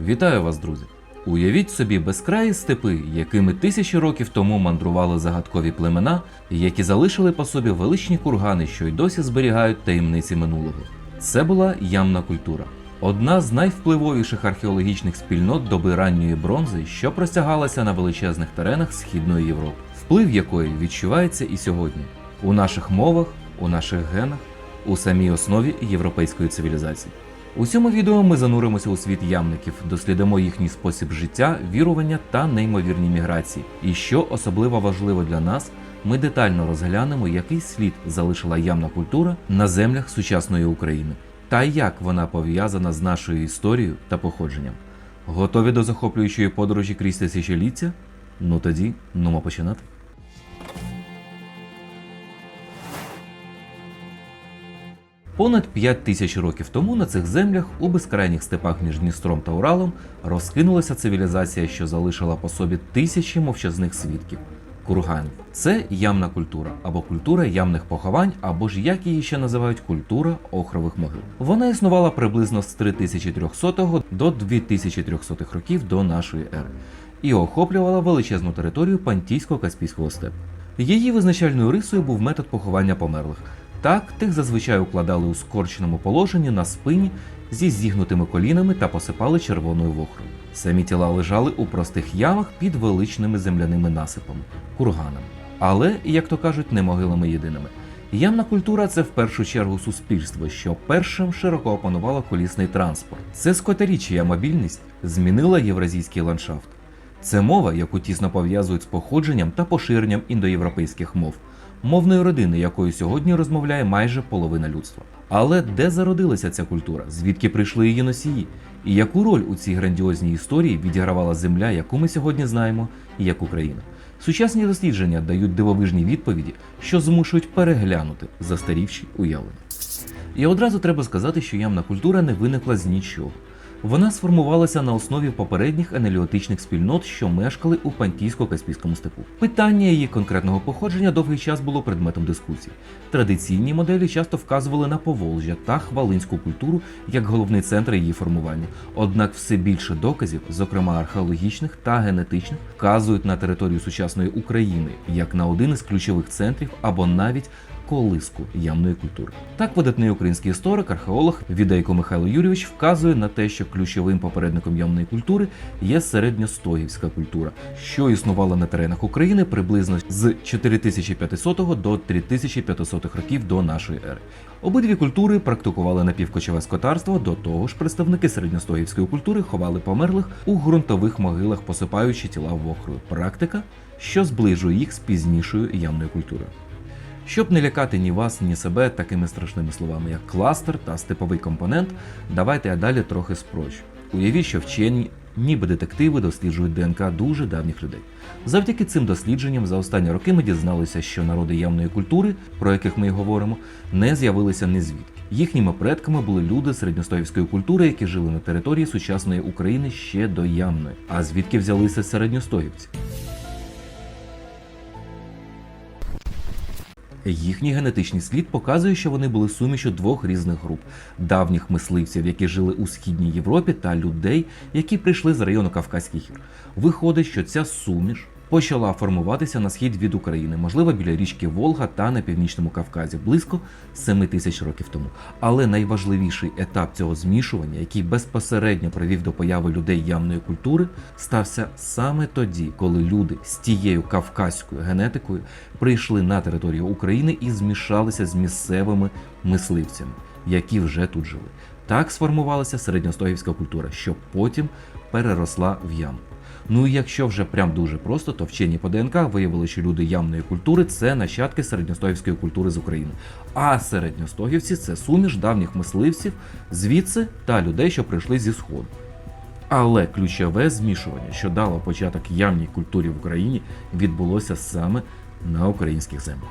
Вітаю вас, друзі! Уявіть собі безкраї степи, якими тисячі років тому мандрували загадкові племена, які залишили по собі величні кургани, що й досі зберігають таємниці минулого. Це була ямна культура, одна з найвпливовіших археологічних спільнот доби ранньої бронзи, що простягалася на величезних теренах Східної Європи, вплив якої відчувається і сьогодні у наших мовах, у наших генах, у самій основі європейської цивілізації. У цьому відео ми зануримося у світ ямників, дослідимо їхній спосіб життя, вірування та неймовірні міграції. І що особливо важливо для нас, ми детально розглянемо, який слід залишила ямна культура на землях сучасної України, та як вона пов'язана з нашою історією та походженням. Готові до захоплюючої подорожі крізь тисячоліття? Ну тоді, нумо починати. Понад 5 тисяч років тому на цих землях у безкрайніх степах між Дністром та Уралом розкинулася цивілізація, що залишила по собі тисячі мовчазних свідків курганів. Це ямна культура або культура ямних поховань, або ж як її ще називають культура охрових могил. Вона існувала приблизно з 3300 до 2300 років до нашої ери і охоплювала величезну територію Пантійсько-Каспійського степу. Її визначальною рисою був метод поховання померлих. Так, тих зазвичай укладали у скорченому положенні на спині зі зігнутими колінами та посипали червоною вохрою. Самі тіла лежали у простих ямах під величними земляними насипами, курганами. Але, як то кажуть, не могилами єдиними. Ямна культура це в першу чергу суспільство, що першим широко опанувало колісний транспорт. Це скотарічія мобільність змінила євразійський ландшафт. Це мова, яку тісно пов'язують з походженням та поширенням індоєвропейських мов, мовної родини, якою сьогодні розмовляє майже половина людства. Але де зародилася ця культура? Звідки прийшли її носії? І яку роль у цій грандіозній історії відігравала земля, яку ми сьогодні знаємо, і як Україна? Сучасні дослідження дають дивовижні відповіді, що змушують переглянути застарівші уявлення. І одразу треба сказати, що ямна культура не виникла з нічого. Вона сформувалася на основі попередніх енеліотичних спільнот, що мешкали у Пантійсько-Каспійському степу. Питання її конкретного походження довгий час було предметом дискусій. Традиційні моделі часто вказували на Поволжя та хвалинську культуру як головний центр її формування. Однак все більше доказів, зокрема археологічних та генетичних, вказують на територію сучасної України як на один із ключових центрів або навіть колиску ямної культури. Так, видатний український історик, археолог Відейко Михайло Юрійович вказує на те, що ключовим попередником ямної культури є середньостогівська культура, що існувала на теренах України приблизно з 4500 до 3500 років до нашої ери. Обидві культури практикували напівкочове скотарство. До того ж, представники середньостогівської культури ховали померлих у ґрунтових могилах, посипаючи тіла вохрою. Практика, що зближує їх з пізнішою ямною культурою. Щоб не лякати ні вас, ні себе такими страшними словами, як кластер та степовий компонент, давайте я далі трохи спрощу. Уявіть, що вчені, ніби детективи, досліджують ДНК дуже давніх людей. Завдяки цим дослідженням за останні роки ми дізналися, що народи явної культури, про яких ми й говоримо, не з'явилися ні звідки. Їхніми предками були люди середньостовської культури, які жили на території сучасної України ще до ямної. А звідки взялися середньостогівці? Їхній генетичний слід показує, що вони були сумішю двох різних груп: давніх мисливців, які жили у східній Європі, та людей, які прийшли з району Кавказьких гір. Виходить, що ця суміш почала формуватися на схід від України, можливо, біля річки Волга та на північному Кавказі, близько 7 тисяч років тому. Але найважливіший етап цього змішування, який безпосередньо привів до появи людей ямної культури, стався саме тоді, коли люди з тією кавказькою генетикою прийшли на територію України і змішалися з місцевими мисливцями, які вже тут жили. Так сформувалася середньостогівська культура, що потім переросла в яму. Ну і якщо вже прям дуже просто, то вчені по ДНК виявили, що люди ямної культури це нащадки середньостогівської культури з України. А середньостогівці це суміш давніх мисливців звідси та людей, що прийшли зі сходу. Але ключове змішування, що дало початок ямній культурі в Україні, відбулося саме на українських землях.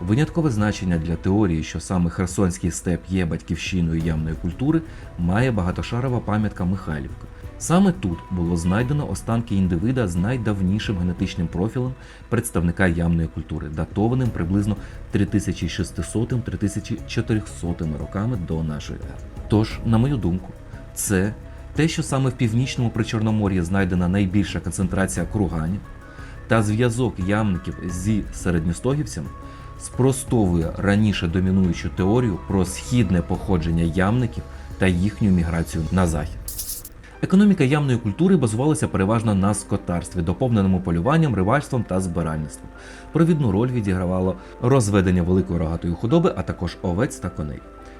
Виняткове значення для теорії, що саме Херсонський степ є батьківщиною ямної культури, має багатошарова пам'ятка Михайлівка. Саме тут було знайдено останки індивида з найдавнішим генетичним профілем представника ямної культури, датованим приблизно 3600-3400 роками до нашої ери. Тож, на мою думку, Це те, що саме в північному причорномор'ї знайдена найбільша концентрація курганів, та зв'язок ямників зі середньостогівцями спростовує раніше домінуючу теорію про східне походження ямників та їхню міграцію на захід. Економіка ямної культури базувалася переважно на скотарстві, доповненому полюванням, ривальством та збиральництвом. Провідну роль відігравало розведення великої рогатої худоби, а також овець та коней.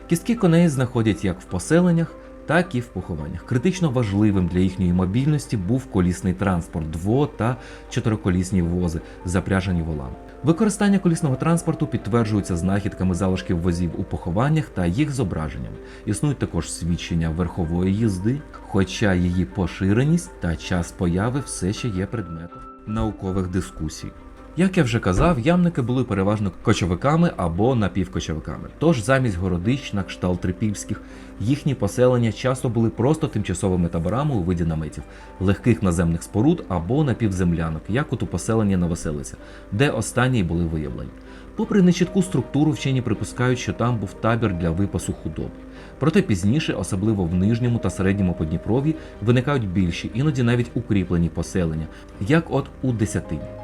Кістки коней знаходять як в поселеннях, так і в похованнях. Критично важливим для їхньої мобільності був колісний транспорт, дво- та чотириколісні вози, запряжені волами. Використання колісного транспорту підтверджується знахідками залишків возів у похованнях та їх зображеннями. Існують також свідчення верхової їзди, хоча її поширеність та час появи все ще є предметом наукових дискусій. Як я вже казав, ямники були переважно кочовиками або напівкочовиками. Тож замість городищ на кшталт трипільських, їхні поселення часто були просто тимчасовими таборами у виді наметів, легких наземних споруд або напівземлянок, як от у поселенні Новоселиця, де останні були виявлені. Попри нечітку структуру, вчені припускають, що там був табір для випасу худоби. Проте пізніше, особливо в нижньому та середньому Подніпров'ї, виникають більші, іноді навіть укріплені поселення, як от у Десятині.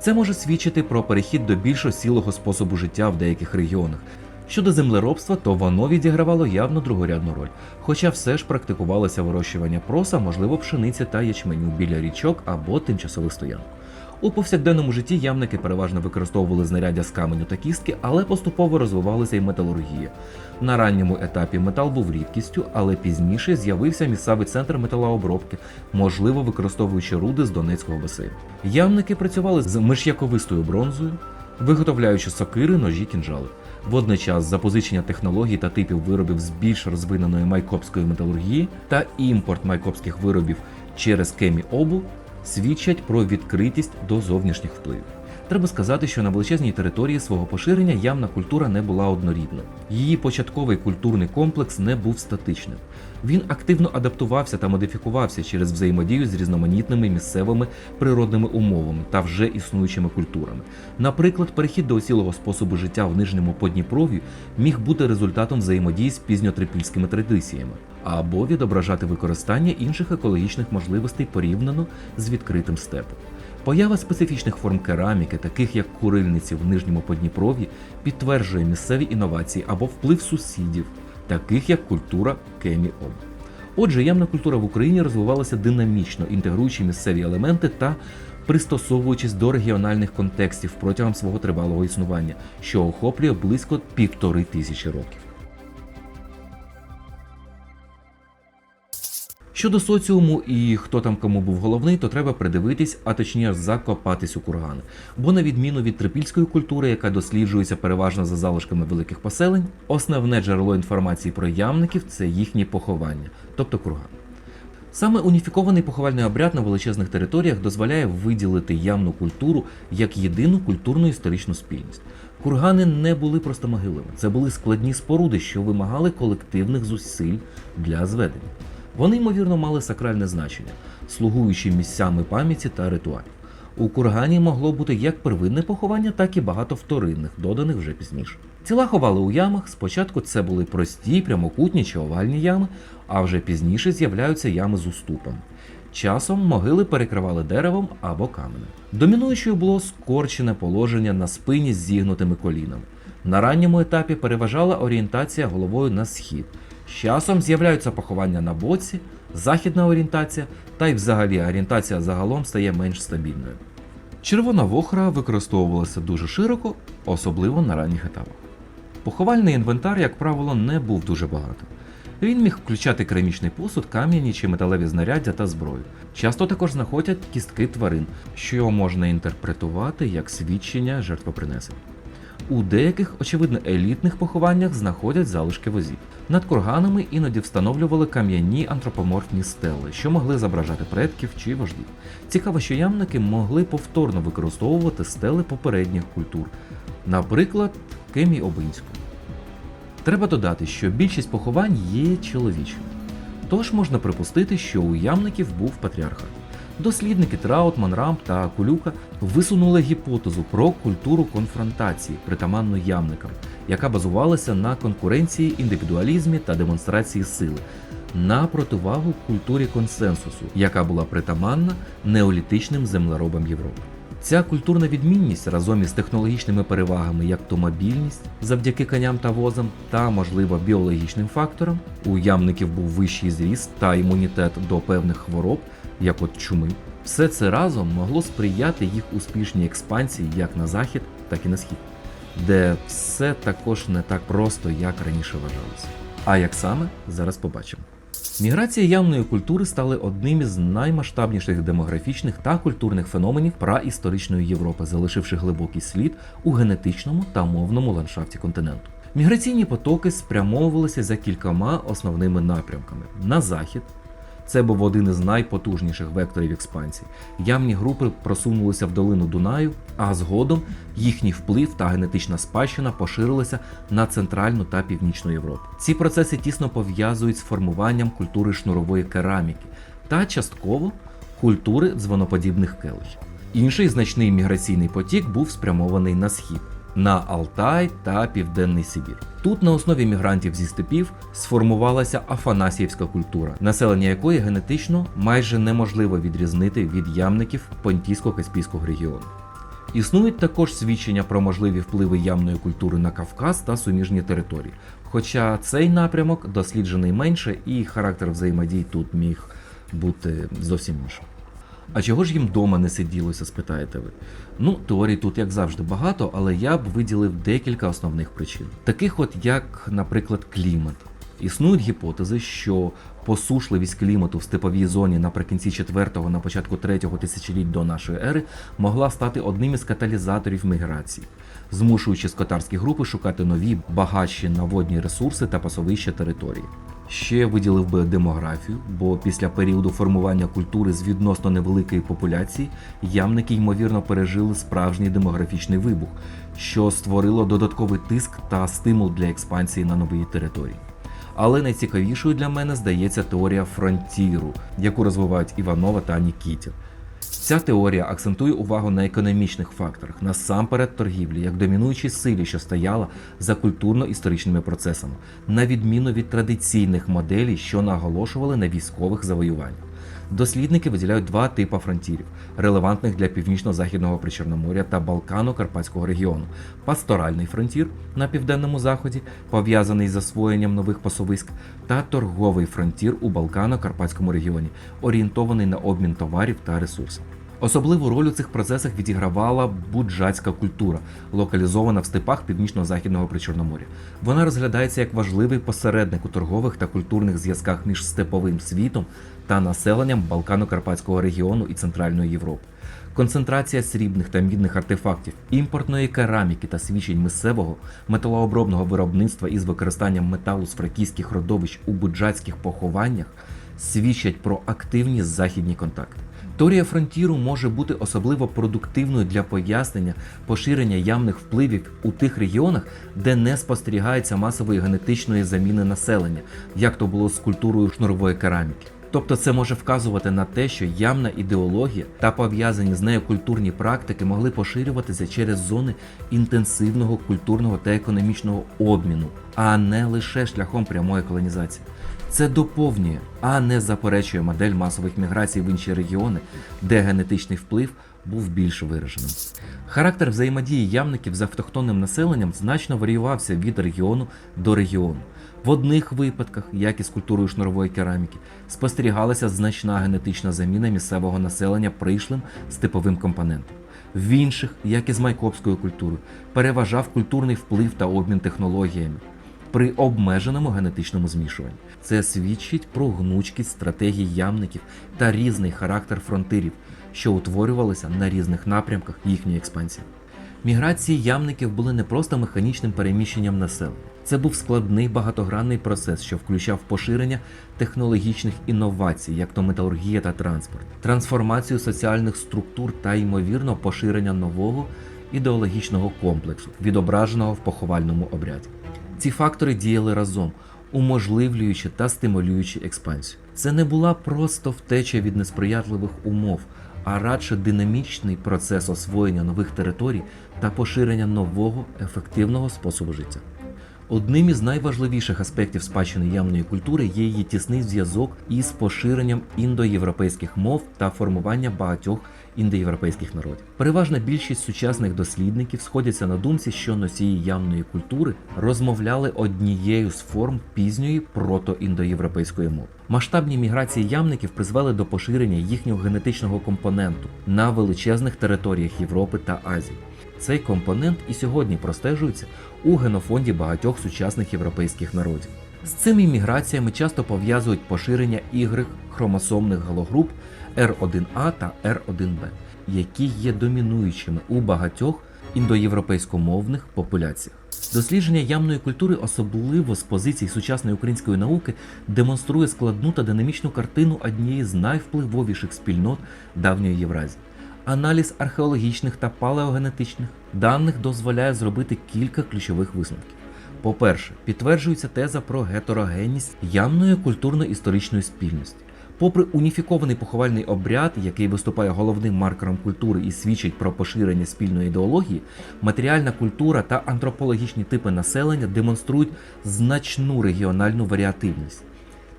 Це може свідчити про перехід до більш осілого способу життя в деяких регіонах. Щодо землеробства, то воно відігравало явно другорядну роль, хоча все ж практикувалося вирощування проса, можливо, пшениці та ячменю біля річок або тимчасових стоянок. У повсякденному житті ямники переважно використовували знаряддя з каменю та кістки, але поступово розвивалася і металургія. На ранньому етапі метал був рідкістю, але пізніше з'явився місцевий центр металообробки, можливо, використовуючи руди з Донецького басейну. Ямники працювали з миш'яковистою бронзою, виготовляючи сокири, ножі, кінжали. Водночас запозичення технологій та типів виробів з більш розвиненої майкопської металургії та імпорт майкопських виробів через кемі обу свідчать про відкритість до зовнішніх впливів. Треба сказати, що на величезній території свого поширення ямна культура не була однорідною. Її початковий культурний комплекс не був статичним. Він активно адаптувався та модифікувався через взаємодію з різноманітними місцевими природними умовами та вже існуючими культурами. Наприклад, перехід до осілого способу життя в нижньому Подніпров'ї міг бути результатом взаємодії з пізньотрипільськими традиціями або відображати використання інших екологічних можливостей порівняно з відкритим степом. Поява специфічних форм кераміки, таких як курильниці в нижньому Подніпров'ї, підтверджує місцеві інновації або вплив сусідів, таких як культура кемі-об. Отже, ямна культура в Україні розвивалася динамічно, інтегруючи місцеві елементи та пристосовуючись до регіональних контекстів протягом свого тривалого існування, що охоплює близько півтори тисячі років. Щодо соціуму і хто там кому був головний, то треба придивитись, а точніше закопатись у кургани. Бо на відміну від трипільської культури, яка досліджується переважно за залишками великих поселень, основне джерело інформації про ямників це їхні поховання, тобто курган. Саме уніфікований поховальний обряд на величезних територіях дозволяє виділити ямну культуру як єдину культурну історичну спільність. Кургани не були просто могилами, це були складні споруди, що вимагали колективних зусиль для зведення. Вони, ймовірно, мали сакральне значення, слугуючи місцями пам'яті та ритуалів. У кургані могло бути як первинне поховання, так і багато вторинних, доданих вже пізніше. Тіла ховали у ямах. Спочатку це були прості, прямокутні чи овальні ями, а вже пізніше з'являються ями з уступом. Часом могили перекривали деревом або каменем. Домінуючою було скорчене положення на спині з зігнутими колінами. На ранньому етапі переважала орієнтація головою на схід. З часом з'являються поховання на боці, західна орієнтація, та й взагалі орієнтація загалом стає менш стабільною. Червона вохра використовувалася дуже широко, особливо на ранніх етапах. Поховальний інвентар, як правило, не був дуже багатим. Він міг включати керамічний посуд, кам'яні чи металеві знаряддя та зброю. Часто також знаходять кістки тварин, що можна інтерпретувати як свідчення жертвопринесень. У деяких, очевидно, елітних похованнях знаходять залишки возів. Над курганами іноді встановлювали кам'яні антропоморфні стели, що могли зображати предків чи вождів. Цікаво, що ямники могли повторно використовувати стели попередніх культур, наприклад, Кемі Обинську. Треба додати, що більшість поховань є чоловічими. Тож можна припустити, що у ямників був патріархат. Дослідники Траутман, Рамп та Кулюка висунули гіпотезу про культуру конфронтації, притаманну ямникам, яка базувалася на конкуренції, індивідуалізмі та демонстрації сили. на противагу культурі консенсусу, яка була притаманна неолітичним землеробам Європи. Ця культурна відмінність разом із технологічними перевагами, як то мобільність завдяки коням та возам, та, можливо, біологічним фактором, у ямників був вищий зріст та імунітет до певних хвороб, як от чуми. Все це разом могло сприяти їх успішній експансії як на захід, так і на схід, де все також не так просто, як раніше вважалося. А як саме зараз побачимо. Міграція явної культури стали одним із наймасштабніших демографічних та культурних феноменів праісторичної Європи, залишивши глибокий слід у генетичному та мовному ландшафті континенту. Міграційні потоки спрямовувалися за кількома основними напрямками: на захід. Це був один із найпотужніших векторів експансії. Ямні групи просунулися в долину Дунаю, а згодом їхній вплив та генетична спадщина поширилися на центральну та північну Європу. Ці процеси тісно пов'язують з формуванням культури шнурової кераміки та частково культури дзвоноподібних келихів. Інший значний міграційний потік був спрямований на схід. На Алтай та Південний Сибір. Тут на основі мігрантів зі степів сформувалася афанасіївська культура, населення якої генетично майже неможливо відрізнити від ямників Понтійсько-Каспійського регіону. Існують також свідчення про можливі впливи ямної культури на Кавказ та суміжні території. Хоча цей напрямок досліджений менше, і характер взаємодій тут міг бути зовсім іншим. А чого ж їм дома не сиділося, спитаєте ви? Ну, теорій тут, як завжди, багато, але я б виділив декілька основних причин. Таких от як, наприклад, клімат. Існують гіпотези, що посушливість клімату в степовій зоні наприкінці 4-го, на початку 3-го тисячоліть до нашої ери могла стати одним із каталізаторів міграції, змушуючи скотарські групи шукати нові багатші на водні ресурси та пасовища території. Ще виділив би демографію, бо після періоду формування культури з відносно невеликої популяції ямники ймовірно пережили справжній демографічний вибух, що створило додатковий тиск та стимул для експансії на нові території. Але найцікавішою для мене здається теорія фронтіру, яку розвивають Іванова та Нікітін. Ця теорія акцентує увагу на економічних факторах, насамперед торгівлі, як домінуючій силі, що стояла за культурно-історичними процесами, на відміну від традиційних моделей, що наголошували на військових завоюваннях. Дослідники виділяють два типи фронтірів, релевантних для північно-західного Причорномор'я та Балкано-Карпатського регіону: пасторальний фронтір на південному заході, пов'язаний з засвоєнням нових пасовиськ, та торговий фронтір у Балкано-Карпатському регіоні, орієнтований на обмін товарів та ресурсів. Особливу роль у цих процесах відігравала буджацька культура, локалізована в степах північно-західного Причорномор'я. Вона розглядається як важливий посередник у торгових та культурних зв'язках між степовим світом та населенням Балкано-Карпатського регіону і Центральної Європи. Концентрація срібних та мідних артефактів, імпортної кераміки та свідчень місцевого металообробного виробництва із використанням металу з фракійських родовищ у буджацьких похованнях свідчать про активні західні контакти. Теорія фронтіру може бути особливо продуктивною для пояснення поширення ямних впливів у тих регіонах, де не спостерігається масової генетичної заміни населення, як то було з культурою шнурової кераміки. Тобто це може вказувати на те, що ямна ідеологія та пов'язані з нею культурні практики могли поширюватися через зони інтенсивного культурного та економічного обміну, а не лише шляхом прямої колонізації. Це доповнює, а не заперечує модель масових міграцій в інші регіони, де генетичний вплив був більш вираженим. Характер взаємодії ямників з автохтонним населенням значно варіювався від регіону до регіону. В одних випадках, як і з культурою шнурової кераміки, спостерігалася значна генетична заміна місцевого населення прийшлим степовим компонентом. В інших, як і з майкопською культурою, переважав культурний вплив та обмін технологіями при обмеженому генетичному змішуванні. Це свідчить про гнучкість стратегій ямників та різний характер фронтирів, що утворювалися на різних напрямках їхньої експансії. Міграції ямників були не просто механічним переміщенням населення. Це був складний багатогранний процес, що включав поширення технологічних інновацій, як то металургія та транспорт, трансформацію соціальних структур та ймовірно поширення нового ідеологічного комплексу, відображеного в поховальному обряді. Ці фактори діяли разом, уможливлюючи та стимулюючи експансію. Це не була просто втеча від несприятливих умов, а радше динамічний процес освоєння нових територій та поширення нового ефективного способу життя. Одним із найважливіших аспектів спадщини ямної культури є її тісний зв'язок із поширенням індоєвропейських мов та формування багатьох індоєвропейських народів. Переважна більшість сучасних дослідників сходяться на думці, що носії ямної культури розмовляли однією з форм пізньої протоіндоєвропейської мови. Масштабні міграції ямників призвели до поширення їхнього генетичного компоненту на величезних територіях Європи та Азії. Цей компонент і сьогодні простежується у генофонді багатьох сучасних європейських народів. З цими міграціями часто пов'язують поширення ігри хромосомних галогруп R1A та R1B, які є домінуючими у багатьох індоєвропейськомовних популяціях. Дослідження ямної культури, особливо з позицій сучасної української науки, демонструє складну та динамічну картину однієї з найвпливовіших спільнот давньої Євразії. Аналіз археологічних та палеогенетичних даних дозволяє зробити кілька ключових висновків. По-перше, підтверджується теза про гетерогенність ямної культурно-історичної спільності. Попри уніфікований поховальний обряд, який виступає головним маркером культури і свідчить про поширення спільної ідеології, матеріальна культура та антропологічні типи населення демонструють значну регіональну варіативність.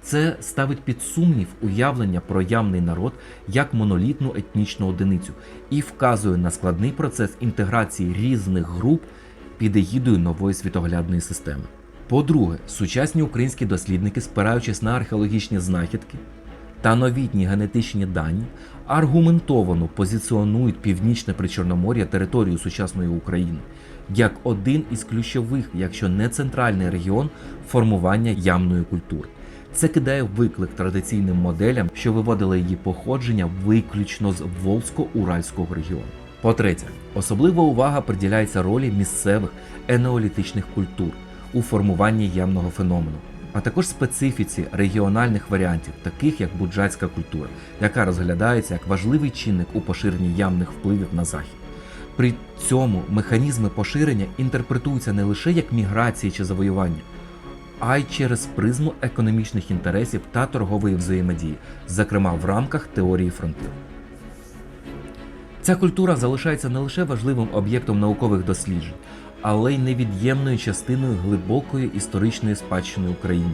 Це ставить під сумнів уявлення про явний народ як монолітну етнічну одиницю і вказує на складний процес інтеграції різних груп під егідою нової світоглядної системи. По-друге, сучасні українські дослідники, спираючись на археологічні знахідки та новітні генетичні дані, аргументовано позиціонують північне Причорномор'я територію сучасної України як один із ключових, якщо не центральний регіон формування ямної культури. Це кидає виклик традиційним моделям, що виводили її походження виключно з Волзько-Уральського регіону. По-третє, особлива увага приділяється ролі місцевих енеолітичних культур у формуванні ямного феномену, а також специфіці регіональних варіантів, таких як буджацька культура, яка розглядається як важливий чинник у поширенні ямних впливів на захід. При цьому механізми поширення інтерпретуються не лише як міграції чи завоювання, а й через призму економічних інтересів та торгової взаємодії, зокрема в рамках теорії фронтир. Ця культура залишається не лише важливим об'єктом наукових досліджень, але й невід'ємною частиною глибокої історичної спадщини України,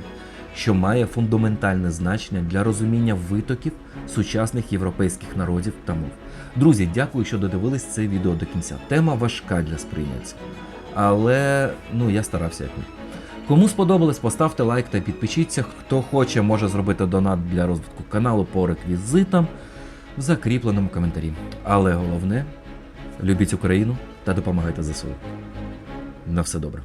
що має фундаментальне значення для розуміння витоків сучасних європейських народів та мов. Друзі, дякую, що додивились це відео до кінця. Тема важка для сприйняття, але ну я старався як міг. Кому сподобалось, поставте лайк та підпишіться. Хто хоче, може зробити донат для розвитку каналу по реквізитам в закріпленому коментарі. Але головне, любіть Україну та допомагайте ЗСУ. На все добре.